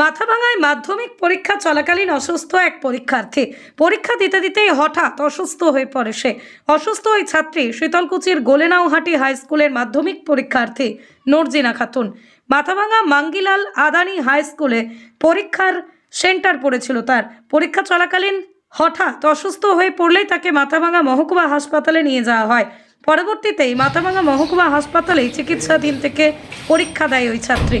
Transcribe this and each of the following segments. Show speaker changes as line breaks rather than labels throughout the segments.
মাথাভাঙায় মাধ্যমিক পরীক্ষা চলাকালীন অসুস্থ এক পরীক্ষার্থী। পরীক্ষা দিতে দিতেই হঠাৎ অসুস্থ হয়ে পড়ে সে। অসুস্থ ওই ছাত্রী শীতলকুচির গোলেনাওহাটি হাই স্কুলের মাধ্যমিক পরীক্ষার্থী নর্জিনা খাতুন। মাথাভাঙা মাঙ্গিলাল আদানি হাই স্কুলে পরীক্ষার সেন্টার পড়েছিল তার। পরীক্ষা চলাকালীন হঠাৎ অসুস্থ হয়ে পড়লেই তাকে মাথাভাঙা মহকুমা হাসপাতালে নিয়ে যাওয়া হয়। পরবর্তীতেই মাথাভাঙা মহকুমা হাসপাতালেই চিকিৎসাধীন থেকে পরীক্ষা দেয় ওই ছাত্রী।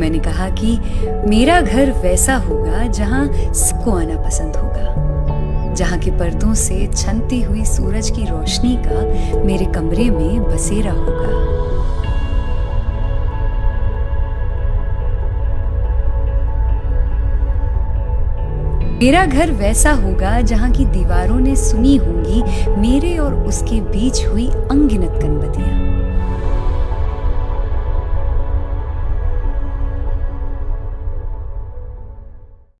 मैंने कहा कि मेरा घर वैसा होगा जहाँ सबको आना पसंद होगा, जहाँ के पर्दों से छनती हुई सूरज की रोशनी का मेरे कमरे में बसेरा होगा। मेरा घर वैसा होगा जहाँ की दीवारों ने सुनी होंगी मेरे और उसके बीच हुई अंगिनत कनबतियाँ